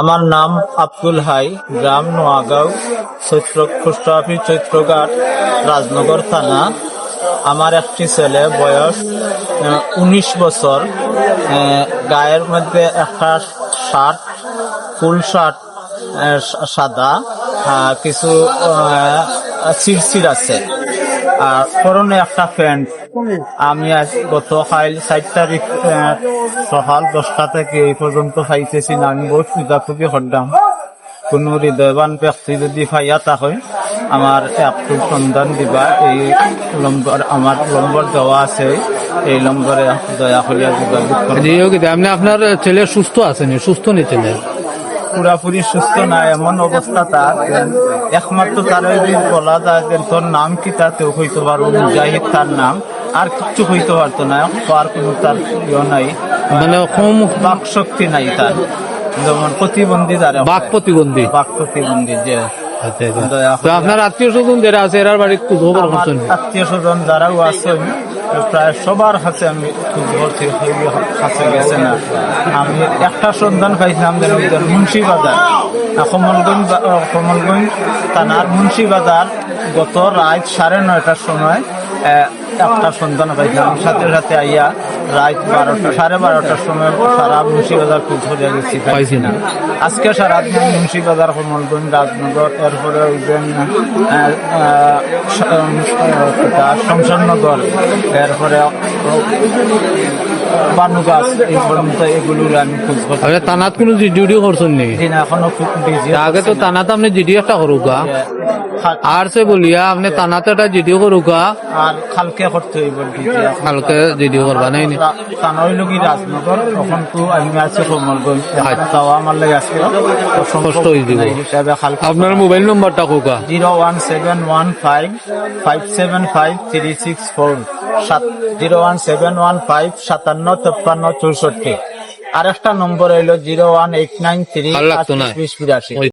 আমার নাম আব্দুল হাই, গ্রাম নোয়াগাঁও চৈত্র পোস্ট অফিস চৈত্রঘাট, রাজনগর থানা। আমার একটি ছেলে বয়স উনিশ বছর গায়ের মধ্যে একটা শার্ট, ফুল শার্ট সাদা কিছু চিরচির আছে। পরনে একটা প্যান্ট আমি আজ গত কাল চার তারিখ সকাল দশটা থেকে এই পর্যন্ত খাইতেছি না। আমি বহুত পূজা খুবই হরদাম কোনো হৃদয়বান ব্যক্তি যদি ফাইয়া থাকে আমার একটু সন্ধান দিবা। এই নম্বর আমার নম্বর দেওয়া আছে। এই নম্বরে দয়া করিয়া কি আপনি আপনার ছেলে সুস্থ আছেন সুস্থ নি ছেলে? পুরাপুরি সুস্থ না এমন অবস্থা তার। একমাত্র তার বলা যায় যে তোর নাম কি? তা কেউ হইতে পারব মুজাহিদ তার নাম। আর কিচ্ছু হইতে পারতো না। আর কোনো তার ইয়ে নাই। মানে কম বাক শক্তি নাই তার। যেমন প্রতিবন্ধী তার বাক প্রতিবন্ধী। বাক প্রতিবন্ধী যে আচ্ছা, আচ্ছা। আপনার আত্মীয় স্বজন যারা আছে এরার বাড়ি একটু খবর আমার করছেন। আত্মীয় স্বজন যারাও আছেন প্রায় সবার কাছে আমি ভর্তি কাছে গেছে না। আমি একটা সন্ধান পাইছিলাম যেন মুন্সিবাজার কমলগঞ্জ কমলগঞ্জ, থানার মুন্সিবাজার গত রাত সাড়ে নয়টার সময় একটা সন্ধান পাইছিলাম। সাথে সাথে আইয়া রাত বারোটা সাড়ে বারোটার সময় সারা মুন্সিবাজার খুঁজ গেছি পাইছি না। আজকে সারাদিন মুন্সিবাজার কমলগঞ্জ রাজনগর এরপরে উঠবেন শমশাননগর এরপরে বানুগাছ এই পর্যন্ত এগুলো আমি খুঁজ করছি আপনি তানাত কোনো ডিউটি করছেন নি দিন এখনও খুব বিজি আগে তো তানাতে আপনি জিডি একটা করুকা আর সে বলিয়া আপনি তানাতে একটা জিডি করুকা? আর খালকে করতে হইব কালকে জিডি করবা নাই নি? কানই লগি রাজনগর তখন তো আমি আছি কমলগঞ্জ আচ্ছা। তাও আমার লাগে আসছিল কষ্ট হয়ে দিব। আপনার মোবাইল নম্বরটা Coca? Zero one seven one five five seven five three six four সাত zero one seven one five সাতান্ন তেপ্পান্ন চৌষট্টি। আর একটা নম্বর হইল zero one eight nine three বিরাশি।